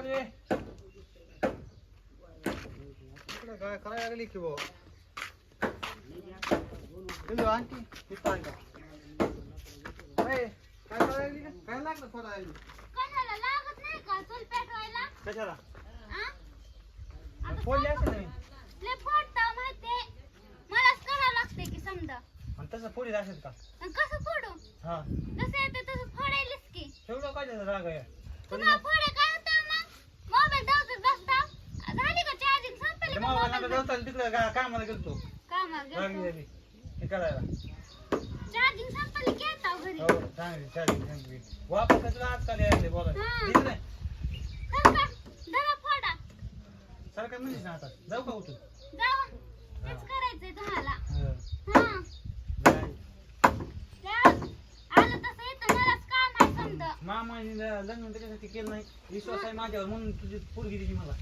पोरे इकडे काय करायला लागली की भाऊ तुझं आणखी तिथं आणखी काय काय करायला लागली का? काय लागलं थोडा लागली कणाला लागत नाही का? चूल पेटवायला. कशाला? आ? आता फोडली असेल नाही. लय फोडता माहितीये. मलाच करावं लागते की समजा. आणि तसं फोडीत असेल का? कसं फोडू? हा. जसं येते तसं फोडायलाच की. ठेवलं काय त्याचा राग आहे. तुम्हाला फोडे काय होतं मग मोबाईल धावत बसता झाली का चार्जिंग संपली का मोबाईल मोबाईल जाऊ तिकडे कामाला गेलतो करायला चार्जिंग संपली की घरी हो चांगली वापस तुला आजकाल यायले बोलायला ठीक नाही तर फोडा म्हणजे ना आता जाऊ का उठून तेच करायचंय तुम्हाला लग्न त्याच्यासाठी केलं नाही. विश्वास आहे माझ्यावर म्हणून तुझी पोरगी दिली मला.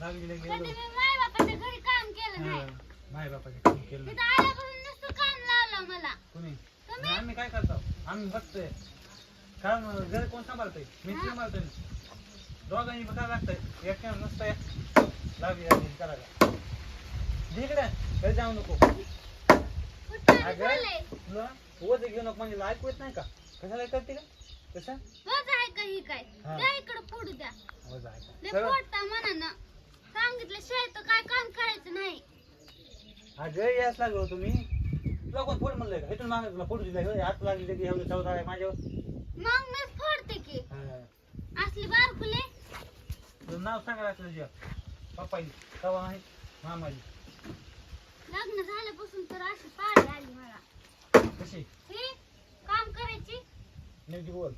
कधी मी माय बापाच्या घरी काम केलं नाही. माय बापाचे काम केलं नाही. तिथं आल्यापासून नुसतं काम लावलं मला. कोणी? तुम्ही? आणि आम्ही काय करतो? आम्ही बघतोय कारण घर कोण सांभाळतोय? मी हा. सांभाळतोय. दोघांनी बघायला लागतंय. एकट्यानं नसतंय लागली लागली करायला इकडे घरी जाऊ नको. कुठं अगं झालंय तुला ओझ घेऊ नको म्हणजे ऐकू येत नाही का? कशाला करते का कसं रोज आहे का ही काय? हा. त्या इकडं फोडू द्या. ओझ आहे का? फोडता मनानं तर काय काम करायचं नाही. अगं याच लागलो तुम्ही. तुला कोण फोड म्हणलंय का? इथून मागे तुला दिलाय हात लागली की एवढं चौदा आहे माझ्यावर. मग मी फोडते की. हा. असली बारकुले तुझं नाव सांगा असलं जे पप्पाई तवा आहे? मामाजी. लग्न झाल्यापासून तर अशी पाळी आली मला. कशी? हे काम करायची? नेमकी बोल.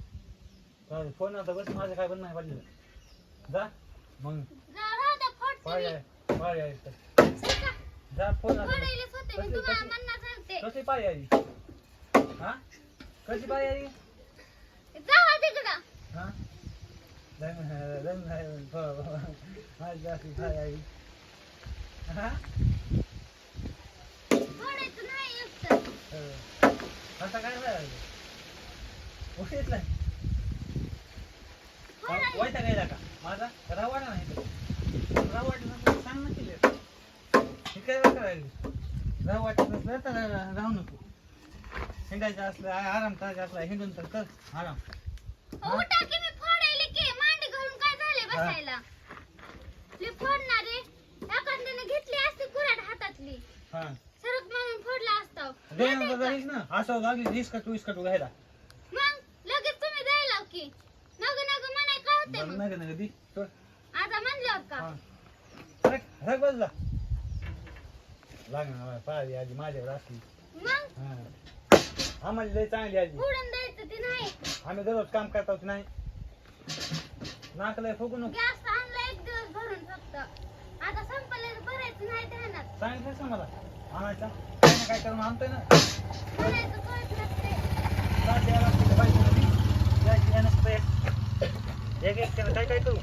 फोन आता बस माझं काय पण नाही पडलेलं जा. मग. मी. आहे आहे शिका. जा फोन आता फोडायलाच होते मी कशी- तुम्हाला म्हणणार सांगते. कशी पाळी आली हा? कशी जा तिकडं. हा? आहे जास्ती आली हा फोडायचं नाही एकटं. आता काय झालं. उशीत नाही फोडायचं वायता गेला का? माझा? रावाडा नाही. हे? राव वाटत नसलं तर राहू नको हिंडायचं असलं आराम करायचा असला हिंडून तर कर आराम उठा की मी फोडायले की मांडी घालून काय झाले. बसायला? मी फोडणारे. एखाद्याने घेतली असती कुऱ्हाड हातातली. हा. सरक म्हणून फोडला असता. दोन जाईस ना. असं लागली वीस कटू वीस कटू घ्यायला. मग लगेच तुम्ही द्यायला की. नग नग म्हणाय काय होते मग? का नाही दी आता म्हणल्यावर का? सरक सरक बस जा लागणार पाहिजे आधी माझ्यावर असली. मग? हा. आम्हाला लय चांगली द्यायचं ते नाही. आम्ही दररोज काम करता होत नाही. नाकलंय फुगू नको. गॅस आणला एक दिवस भरून फक्त. आता संपलं भरायचं नाही ध्यानात. सांगितलंच ना मला? आणायचा? काय काय करून आणतोय ना? भरायचं कळत नसते साथ द्यायला लागते त्या बायकोला. जायची या नसतं एक. एक त्यानं काय काय करू?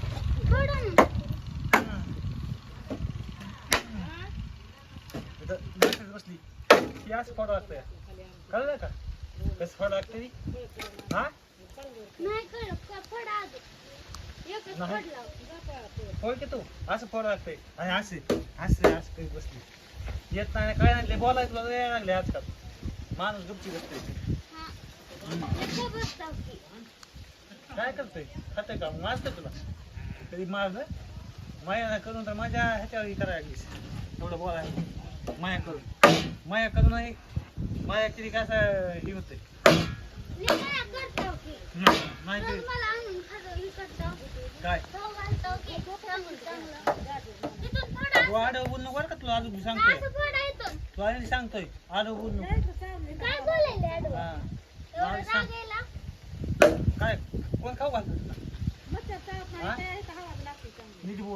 बसली. ती फोडं लागतंय. कळलं का? कसं फोडं लागतं ती? हा? नाही कळलं. का तू? असं फोडं लागतंय. आणि असे असे असं करीत बसली. येत नाही काय नाही बोलायचं तुला यायला लागले आजकाल. माणूस गुपची बसते हा. काय करतोय? खातोय का? मारतोय तुला? कधी मारलं माया करून तर माझ्या ह्याच्यावर करायला लागलीस. एवढं बोलाय माया करून. माया करून नाही माया तरी कसं हे की. नाही तरी हे काय? तू आडव बोल नको बरं का तुला अजून असं सांगतोय तू आधी सांगतोय आडव बोल नको. काय कोण खाऊ घालतो तुला?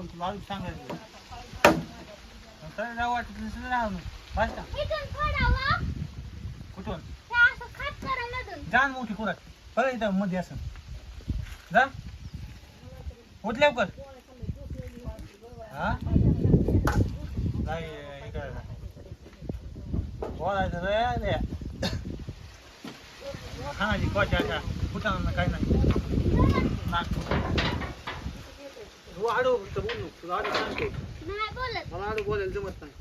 नीट बोल तुला अजून सांगायचं राव वाटत नसेल राहू नको. बस का कुठून? करा जाण मोठी कुराट बरं इथं मध्ये असं. जा. उठ लवकर. हा? नाही हे करायला बोलायचं रे खाण्याची कोच्या कुठं काय नाही. आडो फक्त बोल. नको तुला आडो सांगतो. नाही बोलत. मला आडो बोलायला जमत नाही.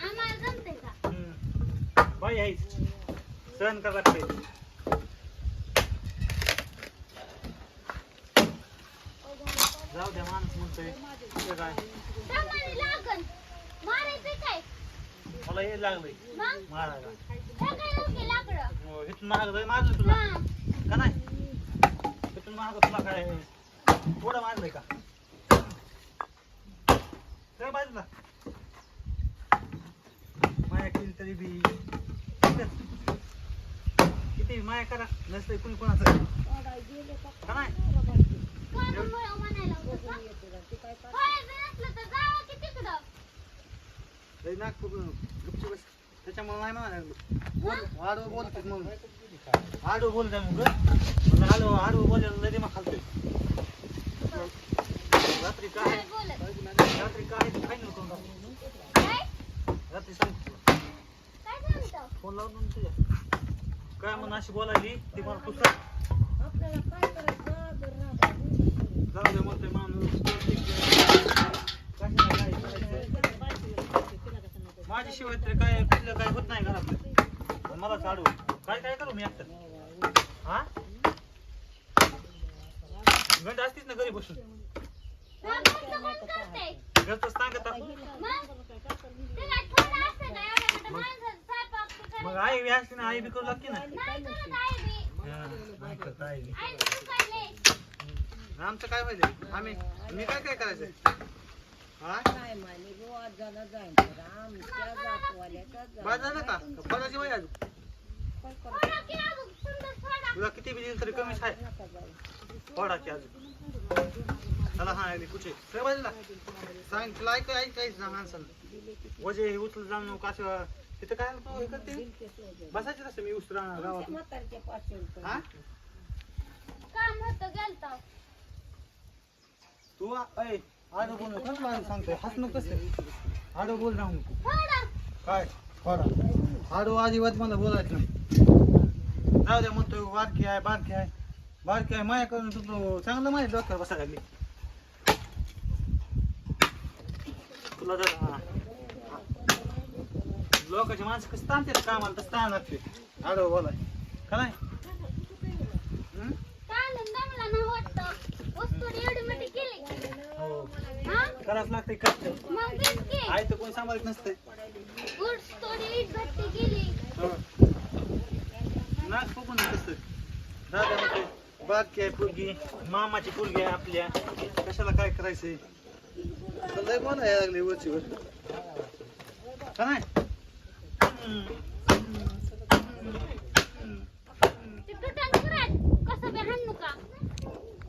आम्हाला जमते का? हम्म. बाई आहेच सहन का जाऊ द्या माणूस म्हणतोय. ते काय? सामान्य लागन मारायचं काय? मला हे लागलंय. मग? मारायला काय लोके लाकडं हो, इथून मारलं तुला. हा. का नाही? इथून मागं तुला काय? थोडं मारलंय का? काय बाजूला. माया केली तरी बी. किती? माया करा. नसतंय कुणी कोणाचं. का नाही? लई नागपूर पकडून बस त्याच्यामुळे नाही म्हणा बोल आडवं बोलतात म्हणून. आडवं बोलतोय मग म्हणलं आडवं बोलायला लई खालतोय. रात्री काय? रात्री काय ते खाई नव्हतं रात्री सांग सांगतो फोन लावून ना तुझ्या काय म्हणून अशी बोलायली ती मला पुस्तक जाऊ दे म्हणतोय माणूस कशाला काय करायचं? माझ्याशिवाय तरी काय कुठलं काय होत नाही घरात पण मला चाडू काय काय करू मी आता हा गंड असतीच ना घरी बसून रागाचं मन करते घरचं सांगत असू. मग ते काय थोडं असतं का एवढ्या मोठ्या माणसाचं स्वयंपाक ते मग करायचं? आई बी असते ना आई बी करू लागते ना नाही करत आहे मी हा, नाही करत आई बी. आईने शिकवले आमचं काय पाहिजे आम्ही मी काय काय करायचं हा बाजार का फळाची वय अजून थोडं की अजून सुंदर थोडा तुला किती बी दिलं तरी कमीच आहे फळाची अजून चला हा आली कुठे? सर बाजूला सांग तुला ऐक ऐक ऐक ना माणसाला. वजे हे उचल जाऊन नको असं तिथं काय तू? हे करते? बसायचे तसं मी राहणार गावात. हा? काम होतं गेलतो. तू ऐ आडो बोल नको मला सांगतोय. हस नको कसं? आडो बोल राहू नको थोडं काय? फळा आडो अजिबात मला बोलायचं नाही. जाऊ द्या म्हणतोय बारकी आहे बारकी आहे. बारकी आहे माया करून तुझं चांगलं माहिती डॉक्टर बसायला लागली. तुला जर हा. लोकांची माणसं कसं ताणते कामाला तसं ताण लागते आडो बोला का नाही? हं? करावंच लागते कष्ट. आहे तर कोण सांभाळत नसते नाक बघून कसं दादा म्हणते बाकी आहे पोरगी मामाची पोरगी आहे आपल्या कशाला काय करायचंय? लय बोलायला लागले वरची वर का नाही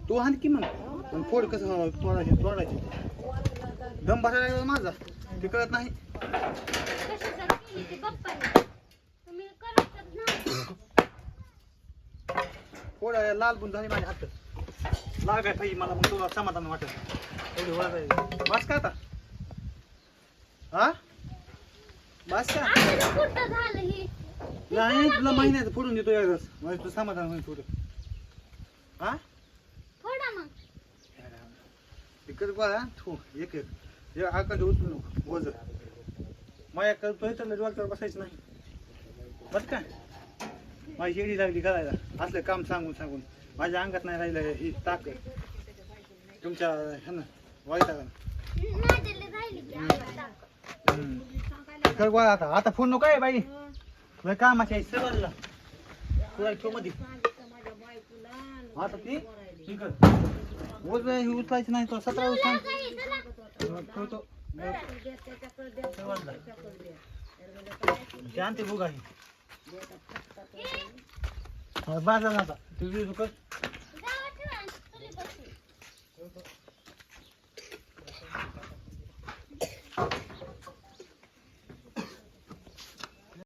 ते हाणू का? मग. पण फोड कसं तोडायचे तोडायचे दम भरायला लागला माझा. ते कळत नाही. फोडायला लाल बुन झाली माझ्या हात लागाय पाहिजे मला मग तुला समाधान वाटत एवढी ओळखायची बस का आता हा बस का आता कुठं झालं ही नाही तुला महिन्यात फोडून देतो एकदाच म्हणजे तुझं समाधान होईल थोडं हा थोडा मग इकडे बघा थू एक एक हे आकाश उचलू नको वजन माझ्या करतोय तर डॉक्टर बसायचं नाही बस का माझी येडी लागली करायला असलं काम सांगून सांगून माझ्या अंगात नाही राहिलं ही ताकद तुमच्या ह्यानं कर गोळा आता. आता फोन नको आहे बाई. तुला कामाची आहे. सगळं तुला ठेवमध्ये आता ती? ठीक आहे वजन ही उचलायची नाही तो सतरा उचल ठेवतो. शांती ही ए, बाजार आता. तू कर.